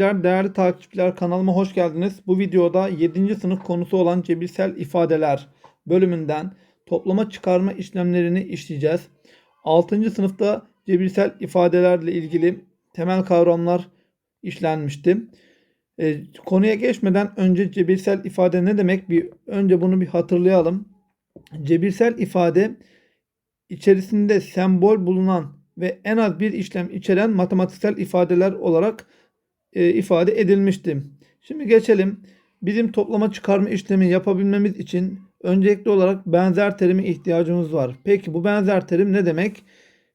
öğrenciler, değerli takipçiler kanalıma hoş geldiniz. Bu videoda 7. sınıf konusu olan cebirsel ifadeler bölümünden toplama çıkarma işlemlerini işleyeceğiz. 6. sınıfta cebirsel ifadelerle ilgili temel kavramlar işlenmişti. E, konuya geçmeden önce cebirsel ifade ne demek? Bir önce bunu bir hatırlayalım. Cebirsel ifade içerisinde sembol bulunan ve en az bir işlem içeren matematiksel ifadeler olarak e, ifade edilmişti. Şimdi geçelim. Bizim toplama çıkarma işlemi yapabilmemiz için öncelikli olarak benzer terime ihtiyacımız var. Peki bu benzer terim ne demek?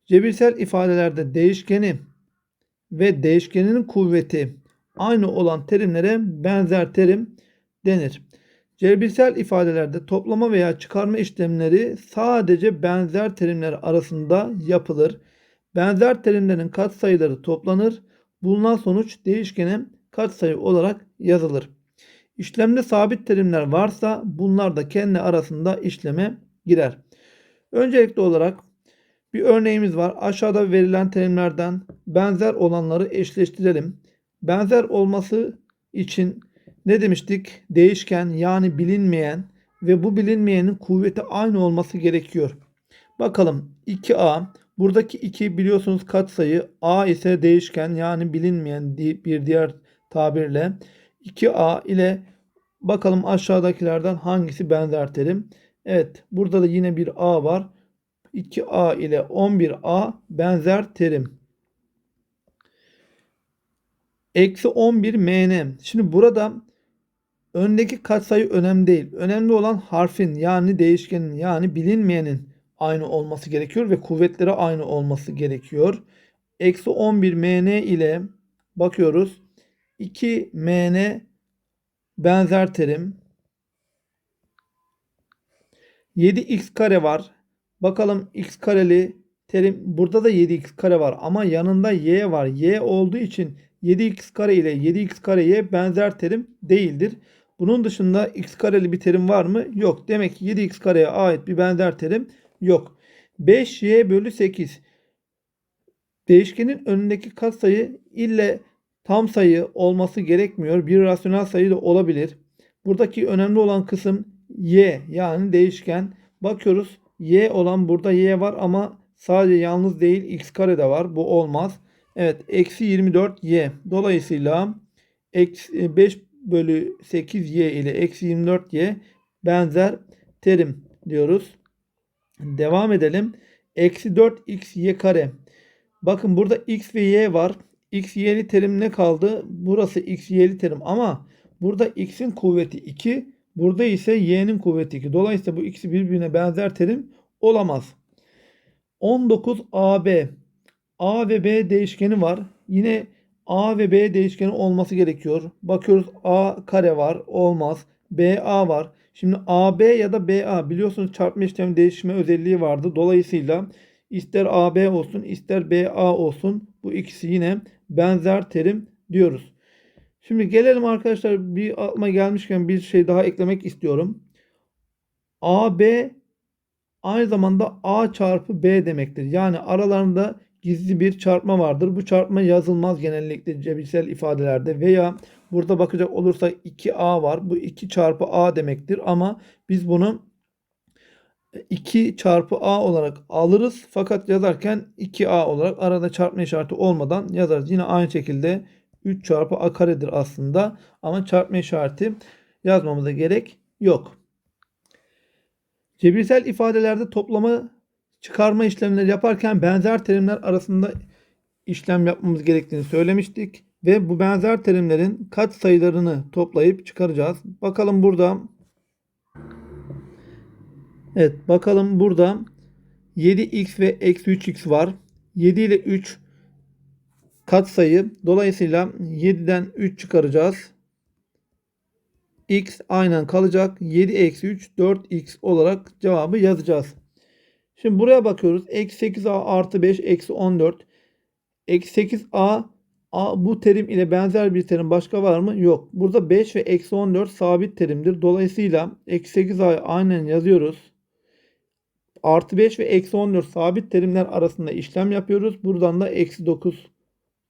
Cebirsel ifadelerde değişkeni ve değişkeninin kuvveti aynı olan terimlere benzer terim denir. Cebirsel ifadelerde toplama veya çıkarma işlemleri sadece benzer terimler arasında yapılır. Benzer terimlerin katsayıları toplanır. Bulunan sonuç değişkene katsayı olarak yazılır. İşlemde sabit terimler varsa bunlar da kendi arasında işleme girer. Öncelikli olarak bir örneğimiz var. Aşağıda verilen terimlerden benzer olanları eşleştirelim. Benzer olması için ne demiştik? Değişken yani bilinmeyen ve bu bilinmeyenin kuvveti aynı olması gerekiyor. Bakalım 2a buradaki 2 biliyorsunuz katsayı a ise değişken yani bilinmeyen bir diğer tabirle 2a ile bakalım aşağıdakilerden hangisi benzer terim? Evet burada da yine bir a var. 2a ile 11a benzer terim. Eksi 11 mn. Şimdi burada öndeki katsayı önemli değil. Önemli olan harfin yani değişkenin yani bilinmeyenin aynı olması gerekiyor ve kuvvetleri aynı olması gerekiyor. Eksi 11 mn ile bakıyoruz. 2 mn benzer terim. 7x kare var. Bakalım x kareli terim burada da 7x kare var ama yanında y var. y olduğu için 7x kare ile 7x kareye benzer terim değildir. Bunun dışında x kareli bir terim var mı? Yok. Demek ki 7x kareye ait bir benzer terim yok. 5y bölü 8 değişkenin önündeki katsayı ille tam sayı olması gerekmiyor. Bir rasyonel sayı da olabilir. Buradaki önemli olan kısım y yani değişken. Bakıyoruz y olan burada y var ama sadece yalnız değil x kare de var. Bu olmaz. Evet eksi 24y. Dolayısıyla eksi 5 bölü 8y ile eksi 24y benzer terim diyoruz. Devam edelim. Eksi 4xy kare. Bakın burada x ve y var. x y'li terim ne kaldı? Burası x y'li terim ama burada x'in kuvveti 2. Burada ise y'nin kuvveti 2. Dolayısıyla bu ikisi birbirine benzer terim olamaz. 19 AB. A ve B değişkeni var. Yine A ve B değişkeni olması gerekiyor. Bakıyoruz A kare var. Olmaz. BA var. Şimdi AB ya da BA biliyorsunuz çarpma işlemi değişme özelliği vardı. Dolayısıyla ister AB olsun ister BA olsun bu ikisi yine benzer terim diyoruz. Şimdi gelelim arkadaşlar bir aklıma gelmişken bir şey daha eklemek istiyorum. AB aynı zamanda A çarpı B demektir. Yani aralarında gizli bir çarpma vardır. Bu çarpma yazılmaz genellikle cebirsel ifadelerde veya burada bakacak olursak 2a var. Bu 2 çarpı a demektir ama biz bunu 2 çarpı a olarak alırız. Fakat yazarken 2a olarak arada çarpma işareti olmadan yazarız. Yine aynı şekilde 3 çarpı a karedir aslında ama çarpma işareti yazmamıza gerek yok. Cebirsel ifadelerde toplama çıkarma işlemleri yaparken benzer terimler arasında işlem yapmamız gerektiğini söylemiştik. Ve bu benzer terimlerin kat sayılarını toplayıp çıkaracağız. Bakalım burada Evet bakalım burada 7x ve eksi 3x var. 7 ile 3 kat sayı. Dolayısıyla 7'den 3 çıkaracağız. x aynen kalacak. 7 eksi 3 4x olarak cevabı yazacağız. Şimdi buraya bakıyoruz. Eksi 8a artı 5 eksi 14. Eksi 8a a, bu terim ile benzer bir terim başka var mı? Yok. Burada 5 ve eksi 14 sabit terimdir. Dolayısıyla eksi 8a'yı aynen yazıyoruz. Artı 5 ve eksi 14 sabit terimler arasında işlem yapıyoruz. Buradan da eksi 9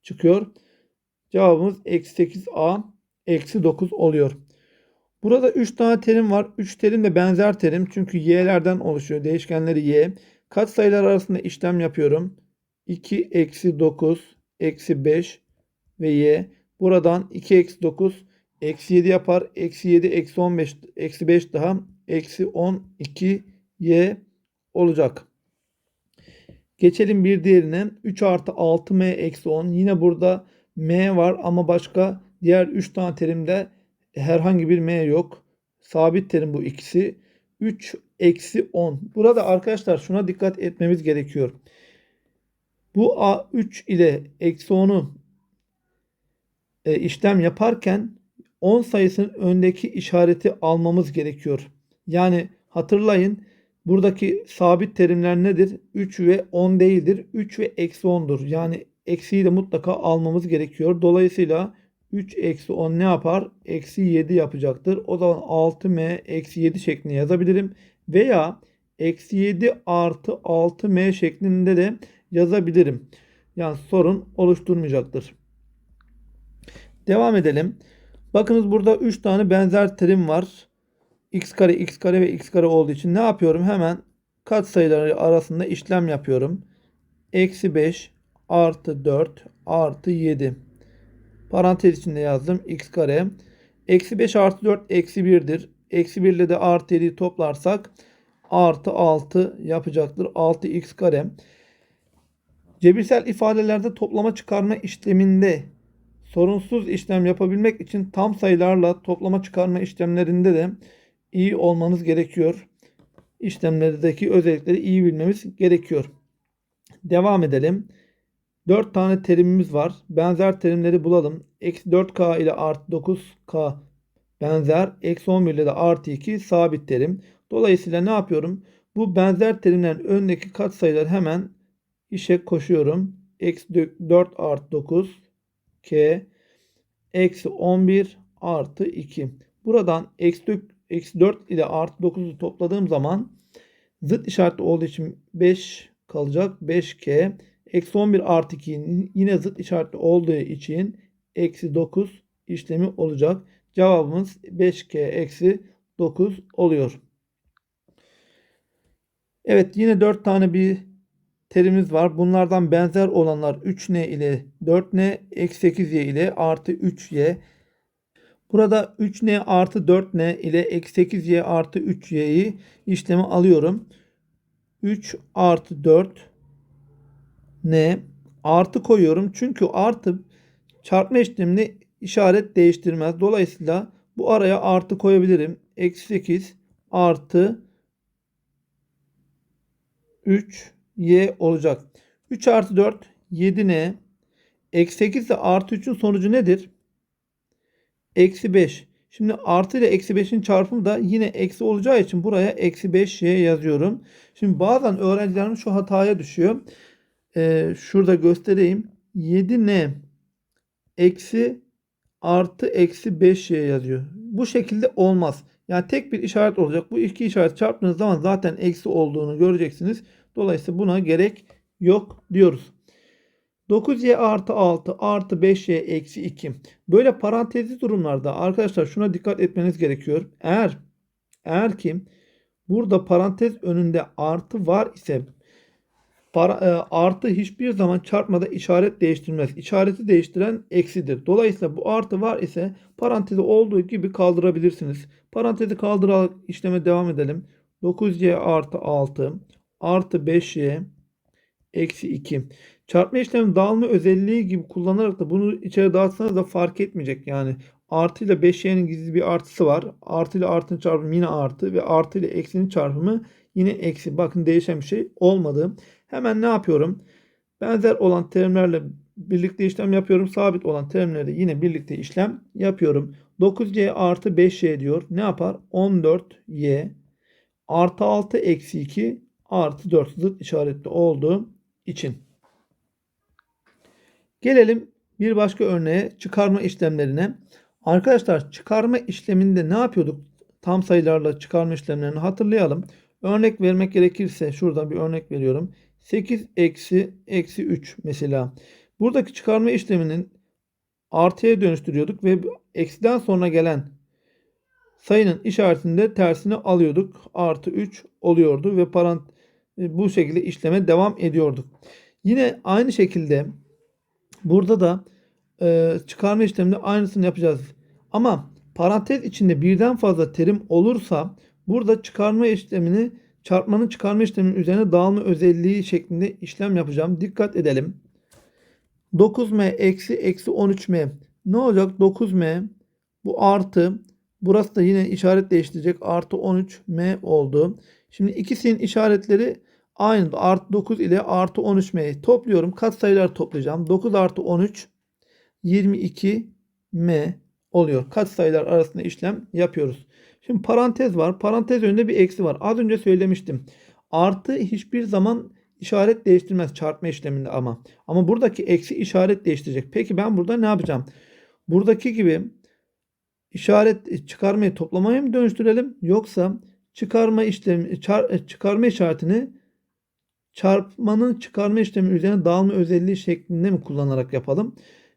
çıkıyor. Cevabımız eksi 8a eksi 9 oluyor. Burada 3 tane terim var. 3 terim de benzer terim. Çünkü y'lerden oluşuyor. Değişkenleri y. Kaç sayılar arasında işlem yapıyorum? 2 eksi 9 eksi 5 ve y. Buradan 2 eksi 9 eksi 7 yapar. Eksi 7 eksi 15 eksi 5 daha eksi 12 y olacak. Geçelim bir diğerine. 3 artı 6m eksi 10. Yine burada m var ama başka diğer 3 tane terimde herhangi bir m yok. Sabit terim bu ikisi. 3 eksi 10. Burada arkadaşlar şuna dikkat etmemiz gerekiyor. Bu A3 ile eksi 10'u e, işlem yaparken 10 sayısının öndeki işareti almamız gerekiyor. Yani hatırlayın buradaki sabit terimler nedir? 3 ve 10 değildir. 3 ve eksi 10'dur. Yani eksiyi de mutlaka almamız gerekiyor. Dolayısıyla 3 eksi 10 ne yapar? Eksi 7 yapacaktır. O zaman 6m eksi 7 şeklinde yazabilirim. Veya eksi 7 artı 6m şeklinde de yazabilirim. Yani sorun oluşturmayacaktır. Devam edelim. Bakınız burada 3 tane benzer terim var. x kare, x kare ve x kare olduğu için ne yapıyorum? Hemen katsayıları arasında işlem yapıyorum. Eksi 5 artı 4 artı 7. Parantez içinde yazdım. x kare. Eksi 5 artı 4 eksi 1'dir. Eksi 1 ile de artı 7'yi toplarsak artı 6 yapacaktır. 6x kare. Cebirsel ifadelerde toplama çıkarma işleminde sorunsuz işlem yapabilmek için tam sayılarla toplama çıkarma işlemlerinde de iyi olmanız gerekiyor. İşlemlerdeki özellikleri iyi bilmemiz gerekiyor. Devam edelim. 4 tane terimimiz var. Benzer terimleri bulalım. Eksi 4k ile artı 9k benzer. Eksi 11 ile de artı 2 sabit terim. Dolayısıyla ne yapıyorum? Bu benzer terimlerin önündeki katsayıları hemen işe koşuyorum. Eksi 4 artı 9 k eksi 11 artı 2. Buradan eksi, eksi 4 ile artı 9'u topladığım zaman zıt işaretli olduğu için 5 kalacak. 5k eksi 11 artı 2 yine zıt işaretli olduğu için eksi 9 işlemi olacak. Cevabımız 5k eksi 9 oluyor. Evet yine 4 tane bir terimiz var. Bunlardan benzer olanlar 3n ile 4n, eksi 8y ile artı 3y. Burada 3n artı 4n ile eksi 8y artı 3y'yi işlemi alıyorum. 3 artı 4 n artı koyuyorum. Çünkü artı çarpma işlemini işaret değiştirmez. Dolayısıyla bu araya artı koyabilirim. Eksi 8 artı 3 y olacak. 3 artı 4 7n. Eksi 8 ile artı 3'ün sonucu nedir? Eksi 5. Şimdi artı ile eksi 5'in çarpımı da yine eksi olacağı için buraya eksi 5y yazıyorum. Şimdi bazen öğrencilerim şu hataya düşüyor. Ee, şurada göstereyim. 7n eksi artı eksi 5y yazıyor. Bu şekilde olmaz. Yani tek bir işaret olacak. Bu iki işaret çarptığınız zaman zaten eksi olduğunu göreceksiniz. Dolayısıyla buna gerek yok diyoruz. 9y artı 6 artı 5y eksi 2. Böyle parantezli durumlarda arkadaşlar şuna dikkat etmeniz gerekiyor. Eğer eğer ki burada parantez önünde artı var ise para, e, artı hiçbir zaman çarpmada işaret değiştirmez. İşareti değiştiren eksidir. Dolayısıyla bu artı var ise parantezi olduğu gibi kaldırabilirsiniz. Parantezi kaldırarak işleme devam edelim. 9y artı 6 artı 5y eksi 2. Çarpma işlemi dağılma özelliği gibi kullanarak da bunu içeri dağıtsanız da fark etmeyecek. Yani artı ile 5y'nin gizli bir artısı var. Artı ile artının çarpımı yine artı ve artı ile eksinin çarpımı yine eksi. Bakın değişen bir şey olmadı. Hemen ne yapıyorum? Benzer olan terimlerle birlikte işlem yapıyorum. Sabit olan terimlerle yine birlikte işlem yapıyorum. 9y artı 5y diyor. Ne yapar? 14y artı 6 eksi 2 artı 4 zıt işaretli olduğu için. Gelelim bir başka örneğe çıkarma işlemlerine. Arkadaşlar çıkarma işleminde ne yapıyorduk? Tam sayılarla çıkarma işlemlerini hatırlayalım. Örnek vermek gerekirse şuradan bir örnek veriyorum. 8 eksi eksi 3 mesela. Buradaki çıkarma işleminin artıya dönüştürüyorduk ve eksiden sonra gelen sayının işaretinde tersini alıyorduk. Artı 3 oluyordu ve parant e, bu şekilde işleme devam ediyorduk. Yine aynı şekilde burada da e, çıkarma işleminde aynısını yapacağız. Ama parantez içinde birden fazla terim olursa burada çıkarma işlemini çarpmanın çıkarma işleminin üzerine dağılma özelliği şeklinde işlem yapacağım. Dikkat edelim. 9m eksi eksi 13m. Ne olacak? 9m bu artı. Burası da yine işaret değiştirecek. Artı 13m oldu. Şimdi ikisinin işaretleri aynı. Artı 9 ile artı 13m. Topluyorum. Kat sayılar toplayacağım. 9 artı 13 22m oluyor. Kat sayılar arasında işlem yapıyoruz. Şimdi parantez var. Parantez önünde bir eksi var. Az önce söylemiştim. Artı hiçbir zaman işaret değiştirmez çarpma işleminde ama. Ama buradaki eksi işaret değiştirecek. Peki ben burada ne yapacağım? Buradaki gibi işaret çıkarmayı toplamaya mı dönüştürelim yoksa çıkarma işlemi çar, çıkarma işaretini çarpmanın çıkarma işlemi üzerine dağılma özelliği şeklinde mi kullanarak yapalım?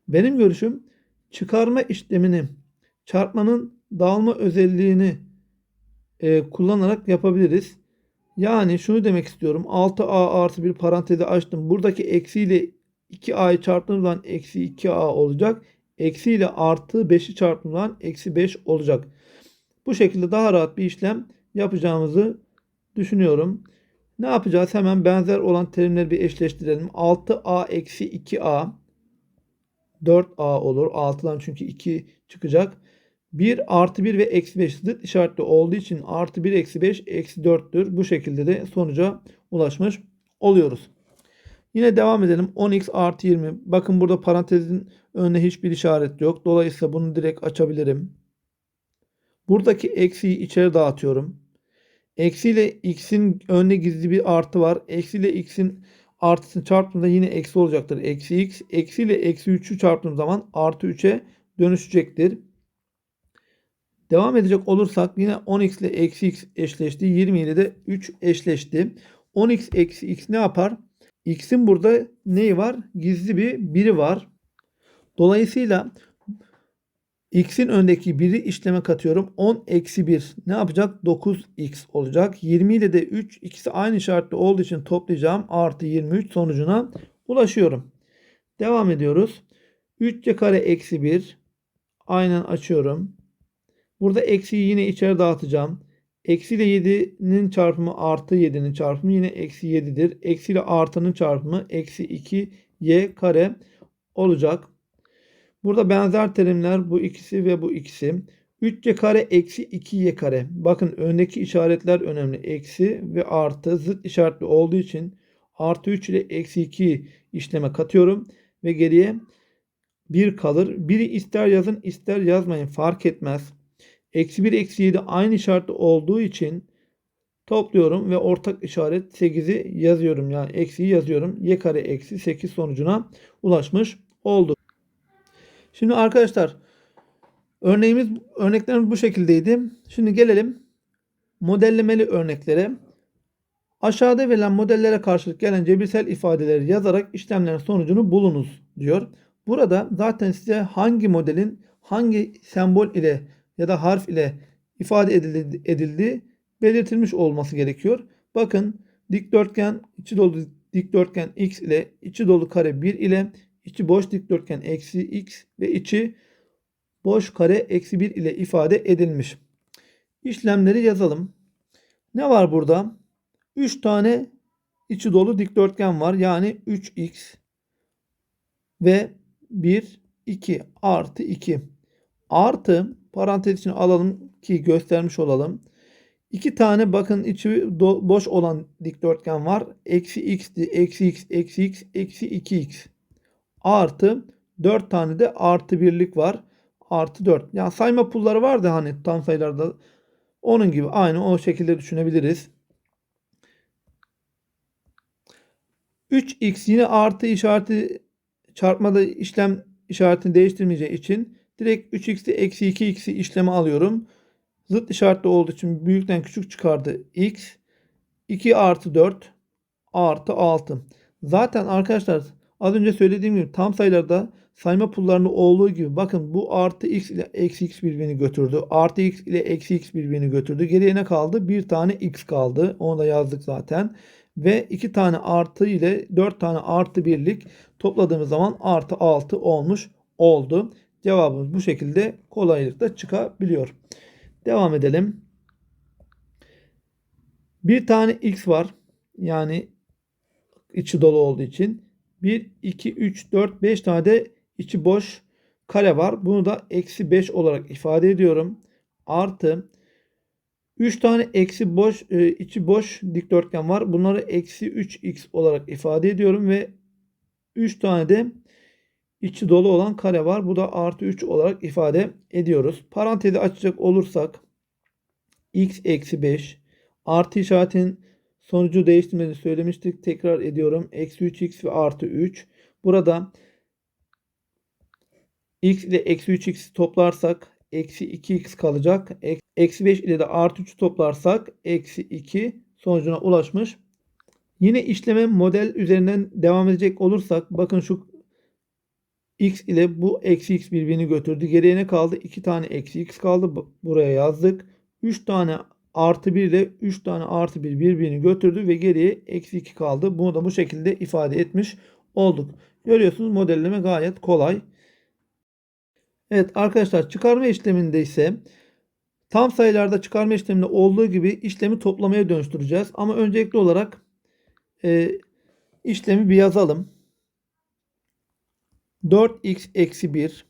Benim görüşüm çıkarma işlemini çarpmanın dağılma özelliğini e, kullanarak yapabiliriz. Yani şunu demek istiyorum. 6a artı bir parantezi açtım. Buradaki eksiyle 2a'yı çarptığım zaman eksi 2a olacak. Eksi ile artı 5'i çarptığım zaman eksi 5 olacak. Bu şekilde daha rahat bir işlem yapacağımızı düşünüyorum. Ne yapacağız? Hemen benzer olan terimleri bir eşleştirelim. 6a eksi 2a 4a olur. 6'dan çünkü 2 çıkacak. 1 artı 1 ve eksi 5 zıt işaretli olduğu için artı 1 eksi 5 eksi 4'tür. Bu şekilde de sonuca ulaşmış oluyoruz. Yine devam edelim. 10x artı 20. Bakın burada parantezin önüne hiçbir işaret yok. Dolayısıyla bunu direkt açabilirim. Buradaki eksiyi içeri dağıtıyorum. Eksi ile x'in önüne gizli bir artı var. Eksi ile x'in artısını çarptığımda yine eksi olacaktır. Eksi x. Eksi ile eksi 3'ü çarptığım zaman artı 3'e dönüşecektir. Devam edecek olursak yine 10x ile eksi x eşleşti. 20 ile de 3 eşleşti. 10x eksi x ne yapar? X'in burada neyi var? Gizli bir biri var. Dolayısıyla x'in öndeki biri işleme katıyorum. 10 eksi 1 ne yapacak? 9x olacak. 20 ile de 3 ikisi aynı işaretli olduğu için toplayacağım. Artı 23 sonucuna ulaşıyorum. Devam ediyoruz. 3c kare eksi 1 aynen açıyorum. Burada eksiyi yine içeri dağıtacağım. Eksi ile 7'nin çarpımı artı 7'nin çarpımı yine eksi 7'dir. Eksi ile artının çarpımı eksi 2y kare olacak. Burada benzer terimler bu ikisi ve bu ikisi. 3y kare eksi 2y kare. Bakın öndeki işaretler önemli. Eksi ve artı zıt işaretli olduğu için artı 3 ile eksi 2 işleme katıyorum. Ve geriye 1 kalır. Biri ister yazın ister yazmayın fark etmez. Eksi 1 eksi 7 aynı işaretli olduğu için topluyorum ve ortak işaret 8'i yazıyorum. Yani eksiyi yazıyorum. Y kare eksi 8 sonucuna ulaşmış oldu. Şimdi arkadaşlar örneğimiz örneklerimiz bu şekildeydi. Şimdi gelelim modellemeli örneklere. Aşağıda verilen modellere karşılık gelen cebirsel ifadeleri yazarak işlemlerin sonucunu bulunuz diyor. Burada zaten size hangi modelin hangi sembol ile ya da harf ile ifade edildi, belirtilmiş olması gerekiyor. Bakın dikdörtgen içi dolu dikdörtgen x ile içi dolu kare 1 ile içi boş dikdörtgen eksi x ve içi boş kare eksi 1 ile ifade edilmiş. İşlemleri yazalım. Ne var burada? 3 tane içi dolu dikdörtgen var. Yani 3x ve 1, 2 artı 2 artı parantez içine alalım ki göstermiş olalım. İki tane bakın içi boş olan dikdörtgen var. Eksi x'ti. Eksi x, eksi x, eksi 2x. Artı 4 tane de artı birlik var. Artı 4. Yani sayma pulları vardı hani tam sayılarda. Onun gibi aynı o şekilde düşünebiliriz. 3x yine artı işareti çarpmada işlem işaretini değiştirmeyeceği için Direkt 3x'i eksi 2x'i işleme alıyorum. Zıt işaretli olduğu için büyükten küçük çıkardı x. 2 artı 4 artı 6. Zaten arkadaşlar az önce söylediğim gibi tam sayılarda sayma pullarında olduğu gibi bakın bu artı x ile eksi x birbirini götürdü. Artı x ile eksi x birbirini götürdü. Geriye ne kaldı? Bir tane x kaldı. Onu da yazdık zaten. Ve iki tane artı ile dört tane artı birlik topladığımız zaman artı 6 olmuş oldu. Cevabımız bu şekilde kolaylıkla çıkabiliyor. Devam edelim. Bir tane x var. Yani içi dolu olduğu için. 1, 2, 3, 4, 5 tane de içi boş kare var. Bunu da eksi 5 olarak ifade ediyorum. Artı 3 tane eksi boş e, içi boş dikdörtgen var. Bunları eksi 3x olarak ifade ediyorum ve 3 tane de içi dolu olan kare var. Bu da artı 3 olarak ifade ediyoruz. Parantezi açacak olursak x eksi 5 artı işaretin sonucu değiştirmediğini söylemiştik. Tekrar ediyorum. Eksi 3x ve artı 3. Burada x ile eksi 3x toplarsak eksi 2x kalacak. Eksi 5 ile de artı 3 toplarsak eksi 2 sonucuna ulaşmış. Yine işleme model üzerinden devam edecek olursak bakın şu x ile bu eksi x birbirini götürdü. Geriye ne kaldı? 2 tane eksi x kaldı. Buraya yazdık. 3 tane artı 1 ile 3 tane artı 1 birbirini götürdü ve geriye eksi 2 kaldı. Bunu da bu şekilde ifade etmiş olduk. Görüyorsunuz modelleme gayet kolay. Evet arkadaşlar çıkarma işleminde ise tam sayılarda çıkarma işleminde olduğu gibi işlemi toplamaya dönüştüreceğiz. Ama öncelikli olarak e, işlemi bir yazalım. 4x eksi 1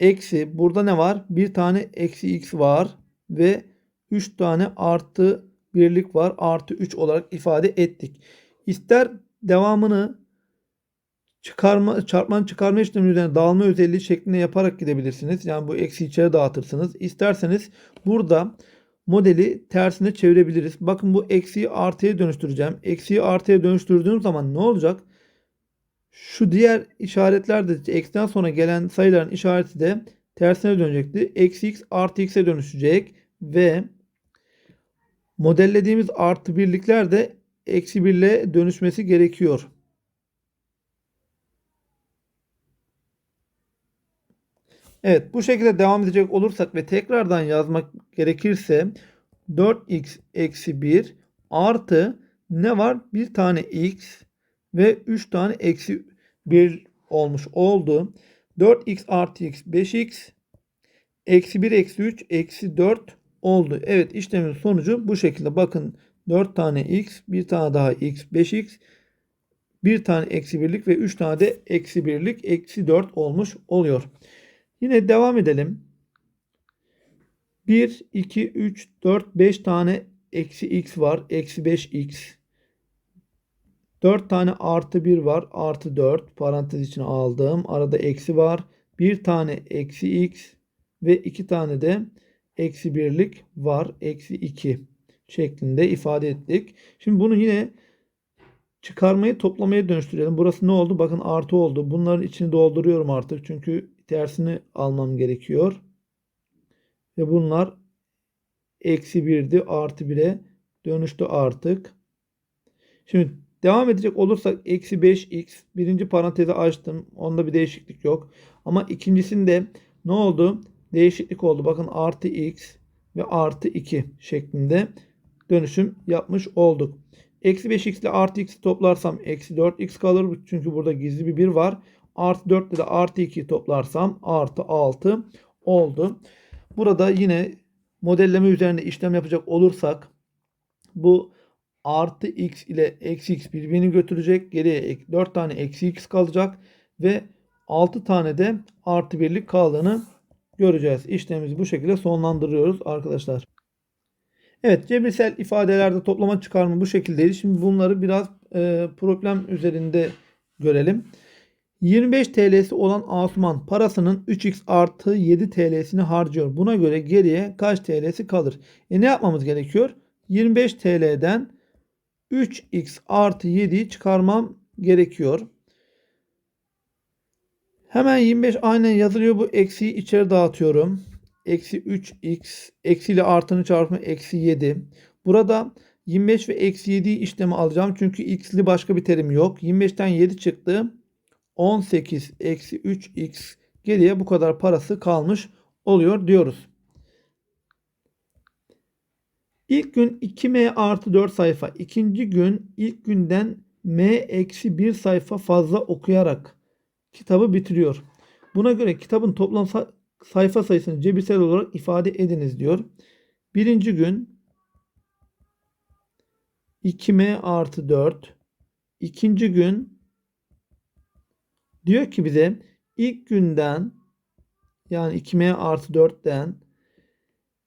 eksi burada ne var? Bir tane eksi x var ve 3 tane artı birlik var. Artı 3 olarak ifade ettik. İster devamını çıkarma, çarpmanın çıkarma işlemi üzerine dağılma özelliği şeklinde yaparak gidebilirsiniz. Yani bu eksi içeri dağıtırsınız. İsterseniz burada modeli tersine çevirebiliriz. Bakın bu eksiyi artıya dönüştüreceğim. Eksiyi artıya dönüştürdüğüm zaman ne olacak? Şu diğer işaretler de eksiden sonra gelen sayıların işareti de tersine dönecekti. Eksi x artı x'e dönüşecek ve modellediğimiz artı birlikler de eksi birle dönüşmesi gerekiyor. Evet bu şekilde devam edecek olursak ve tekrardan yazmak gerekirse 4x eksi 1 artı ne var? Bir tane x ve 3 tane eksi 1 olmuş oldu. 4x artı x 5x eksi 1 eksi 3 eksi 4 oldu. Evet işlemin sonucu bu şekilde. Bakın 4 tane x, bir tane daha x, 5x, bir tane eksi birlik ve 3 tane de eksi birlik eksi 4 olmuş oluyor. Yine devam edelim. 1, 2, 3, 4, 5 tane eksi x var. Eksi 5x. 4 tane artı 1 var. Artı 4. Parantez içine aldım. Arada eksi var. Bir tane eksi x ve iki tane de eksi birlik var. Eksi 2 şeklinde ifade ettik. Şimdi bunu yine çıkarmayı toplamaya dönüştürelim. Burası ne oldu? Bakın artı oldu. Bunların içini dolduruyorum artık. Çünkü tersini almam gerekiyor. Ve bunlar eksi 1'di. Artı 1'e dönüştü artık. Şimdi devam edecek olursak eksi 5x birinci parantezi açtım. Onda bir değişiklik yok. Ama ikincisinde ne oldu? Değişiklik oldu. Bakın artı x ve artı 2 şeklinde dönüşüm yapmış olduk. Eksi 5x ile artı x'i toplarsam eksi 4x kalır. Çünkü burada gizli bir 1 var. Artı 4 ile artı 2 toplarsam artı 6 oldu. Burada yine modelleme üzerinde işlem yapacak olursak bu artı x ile eksi x birbirini götürecek. Geriye 4 tane eksi x kalacak ve 6 tane de artı birlik kaldığını göreceğiz. İşlemimizi bu şekilde sonlandırıyoruz arkadaşlar. Evet cebirsel ifadelerde toplama çıkarma bu şekildeydi. Şimdi bunları biraz e, problem üzerinde görelim. 25 TL'si olan Asuman parasının 3x artı 7 TL'sini harcıyor. Buna göre geriye kaç TL'si kalır? E ne yapmamız gerekiyor? 25 TL'den 3x artı 7'yi çıkarmam gerekiyor. Hemen 25 aynen yazılıyor. Bu eksiyi içeri dağıtıyorum. Eksi 3x eksi ile artının çarpımı eksi 7. Burada 25 ve eksi 7'yi işlemi alacağım. Çünkü x'li başka bir terim yok. 25'ten 7 çıktı. 18 eksi 3x geriye bu kadar parası kalmış oluyor diyoruz. İlk gün 2m artı 4 sayfa. ikinci gün ilk günden m eksi 1 sayfa fazla okuyarak kitabı bitiriyor. Buna göre kitabın toplam sa- sayfa sayısını cebirsel olarak ifade ediniz diyor. Birinci gün 2m artı 4. İkinci gün diyor ki bize ilk günden yani 2m artı 4'ten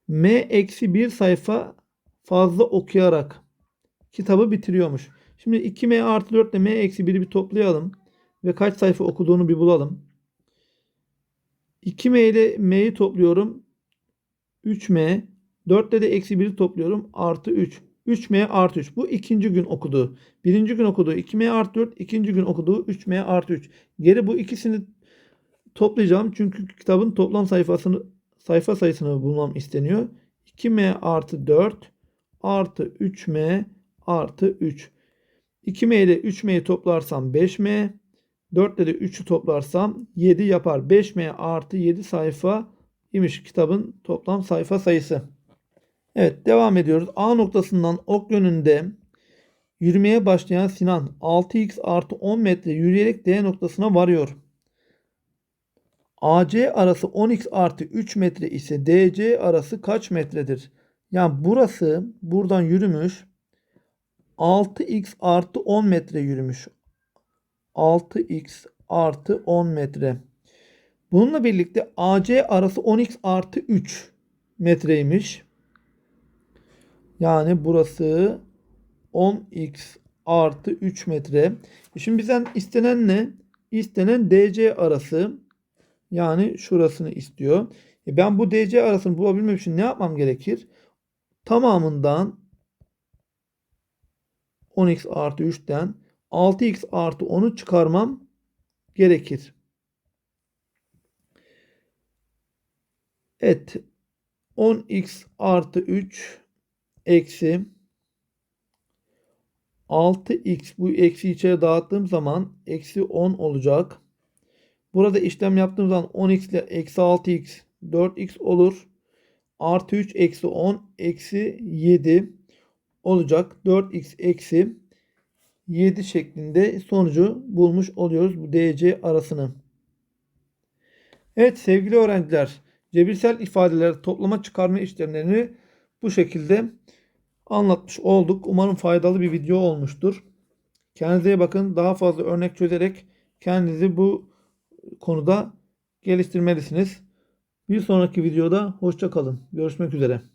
m eksi 1 sayfa fazla okuyarak kitabı bitiriyormuş. Şimdi 2m artı 4 ile m eksi 1'i bir toplayalım. Ve kaç sayfa okuduğunu bir bulalım. 2m ile m'yi topluyorum. 3m. 4 ile de eksi 1'i topluyorum. Artı 3. 3m artı 3. Bu ikinci gün okuduğu. Birinci gün okuduğu 2m artı 4. ikinci gün okuduğu 3m artı 3. Geri bu ikisini toplayacağım. Çünkü kitabın toplam sayfasını sayfa sayısını bulmam isteniyor. 2m artı 4 artı 3m artı 3. 2m ile 3m'yi toplarsam 5m. 4 ile de 3'ü toplarsam 7 yapar. 5m artı 7 sayfa imiş kitabın toplam sayfa sayısı. Evet devam ediyoruz. A noktasından ok yönünde yürümeye başlayan Sinan 6x artı 10 metre yürüyerek D noktasına varıyor. AC arası 10x artı 3 metre ise DC arası kaç metredir? Yani burası buradan yürümüş. 6x artı 10 metre yürümüş. 6x artı 10 metre. Bununla birlikte AC arası 10x artı 3 metreymiş. Yani burası 10x artı 3 metre. E Şimdi bizden istenen ne? İstenen DC arası. Yani şurasını istiyor. E ben bu DC arasını bulabilmem için ne yapmam gerekir? Tamamından 10x artı 3'ten 6x artı 10'u çıkarmam gerekir. Evet. 10x artı 3 eksi 6x bu eksi içeri dağıttığım zaman eksi 10 olacak. Burada işlem yaptığım zaman 10x ile eksi 6x 4x olur. Artı 3 eksi 10 eksi 7 olacak. 4x eksi 7 şeklinde sonucu bulmuş oluyoruz bu DC arasını. Evet sevgili öğrenciler cebirsel ifadeleri toplama çıkarma işlemlerini bu şekilde anlatmış olduk. Umarım faydalı bir video olmuştur. Kendinize bakın. Daha fazla örnek çözerek kendinizi bu konuda geliştirmelisiniz. Bir sonraki videoda hoşça kalın. Görüşmek üzere.